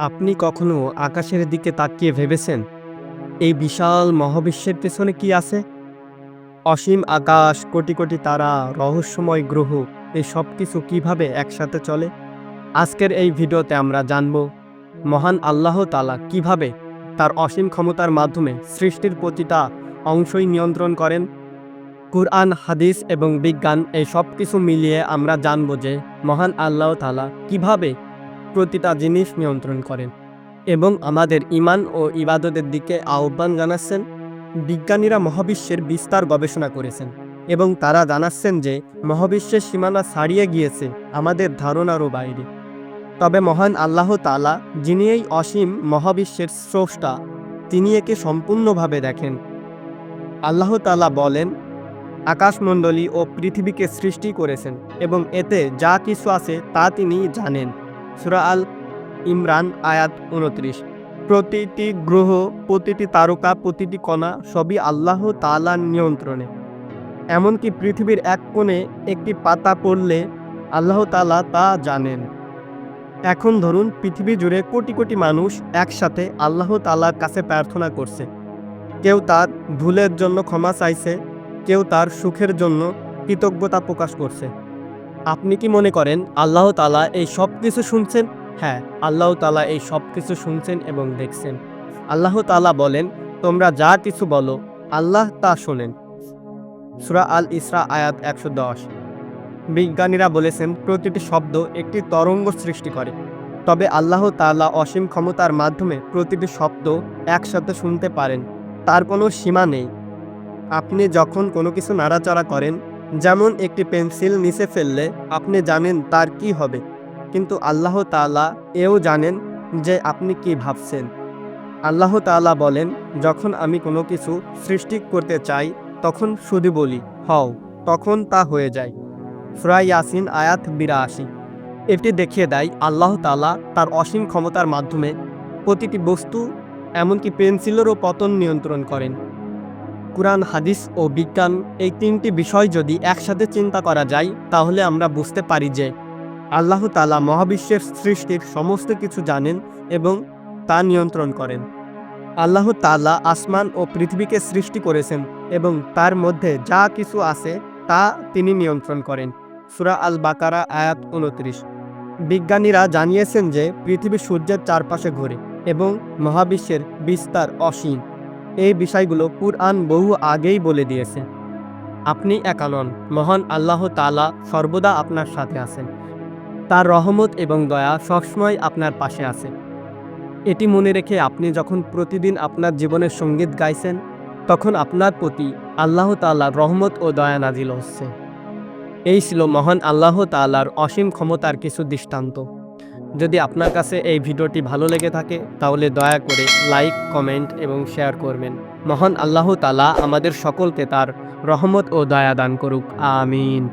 আপনি কখনো আকাশের দিকে তাকিয়ে ভেবেছেন? এই বিশাল মহাবিশ্বের পেছনে কি আছে? অসীম আকাশ, কোটি কোটি তারা, রহস্যময় গ্রহ এই সব কিছু কীভাবে একসাথে চলে? আজকের এই ভিডিওতে আমরা জানব, মহান আল্লাহ তালা কীভাবে তার অসীম ক্ষমতার মাধ্যমে সৃষ্টির প্রতিটা অংশই নিয়ন্ত্রণ করেন? কুরআন, হাদিস এবং বিজ্ঞান, এই সব কিছু মিলিয়ে আমরা জানব যে মহান আল্লাহ তালা কীভাবে প্রতিটা জিনিস নিয়ন্ত্রণ করেন এবং আমাদের ইমান ও ইবাদতের দিকে আহ্বান জানাচ্ছেন। বিজ্ঞানীরা মহাবিশ্বের বিস্তার গবেষণা করেছেন এবং তারা জানাচ্ছেন যে মহাবিশ্বের সীমানা ছাড়িয়ে গিয়েছে আমাদের ধারণারও বাইরে। তবে মহান আল্লাহ তালা যিনি এই অসীম মহাবিশ্বের স্রষ্টা, তিনি একে সম্পূর্ণভাবে দেখেন। আল্লাহ তালা বলেন, আকাশমণ্ডলী ও পৃথিবীকে সৃষ্টি করেছেন এবং এতে যা কিছু আছে তা তিনি জানেন। সুরা আল ইমরান, আয়াত উনত্রিশ। প্রতিটি গ্রহ, প্রতিটি তারকা, প্রতিটি কণা সবই আল্লাহ তালার নিয়ন্ত্রণে। এমনকি পৃথিবীর এক কোণে একটি পাতা পড়লে আল্লাহ তালা তা জানেন। এখন ধরুন পৃথিবী জুড়ে কোটি কোটি মানুষ একসাথে আল্লাহ তালার কাছে প্রার্থনা করছে। কেউ তার ভুলের জন্য ক্ষমা চাইছে, কেউ তার সুখের জন্য কৃতজ্ঞতা প্রকাশ করছে। আপনি কি মনে করেন আল্লাহ তালা এই সব কিছু শুনছেন? হ্যাঁ আল্লাহ তালা এই সব কিছু শুনছেন এবং দেখছেন। আল্লাহ তালা বলেন, তোমরা যা কিছু বলো, আল্লাহ তা শোনেন। সুরা আল ইসরা, আয়াত একশো দশ। বিজ্ঞানীরা বলেছেন, প্রতিটি শব্দ একটি তরঙ্গ সৃষ্টি করে। তবে আল্লাহ তাআলা অসীম ক্ষমতার মাধ্যমে প্রতিটি শব্দ একসাথে শুনতে পারেন, তার কোনো সীমা নেই। আপনি যখন কোনো কিছু নাড়াচাড়া করেন যেমন একটি পেন্সিল নিচে ফেললে আপনি জানেন তার কি হবে। কিন্তু আল্লাহ তাআলা এও জানেন যে আপনি কি ভাবছেন। আল্লাহ তাআলা বলেন, যখন আমি কোনো কিছু সৃষ্টি করতে চাই, তখন শুধু বলি, হও, তখন তা হয়ে যায়। সুরা ইয়াসিন আয়াত বিরাশি। এটি দেখিয়ে দেয়, আল্লাহ তাআলা তার অসীম ক্ষমতার মাধ্যমে প্রতিটি বস্তু, এমনকি পেন্সিলেরও পতন নিয়ন্ত্রণ করেন। কুরআন, হাদিস ও বিজ্ঞান এই তিনটি বিষয় যদি একসাথে চিন্তা করা যায়, তাহলে আমরা বুঝতে পারি যে আল্লাহ তালা মহাবিশ্বের সৃষ্টির সমস্ত কিছু জানেন এবং তা নিয়ন্ত্রণ করেন। আল্লাহ তালা আসমান ও পৃথিবীকে সৃষ্টি করেছেন এবং তার মধ্যে যা কিছু আছে, তা তিনি নিয়ন্ত্রণ করেন। সুরা আল বাকারা আয়াত উনত্রিশ বিজ্ঞানীরা জানিয়েছেন যে, পৃথিবী সূর্যের চারপাশে ঘোরে এবং মহাবিশ্বের বিস্তার অসীম। এই বিষয়গুলো কুরআন বহু আগেই বলে দিয়েছে। আপনি একা নন মহান আল্লাহ তালা সর্বদা আপনার সাথে আছেন। তার রহমত এবং দয়া সবসময় আপনার পাশে আছে। এটি মনে রেখে আপনি যখন প্রতিদিন আপনার জীবনের সংগীত গাইছেন, তখন আপনার প্রতি আল্লাহ তাল্লার রহমত ও দয়া নাজিল হচ্ছে। এই ছিল মহান আল্লাহ তাল্লার অসীম ক্ষমতার কিছু দৃষ্টান্ত। যদি আপনার কাছে এই ভিডিওটি ভালো লেগে থাকে, তাহলে দয়া করে লাইক, কমেন্ট এবং শেয়ার করবেন। মহান আল্লাহ তালা আমাদের সকলকে তার রহমত ও দয়া দান করুক। আমিন।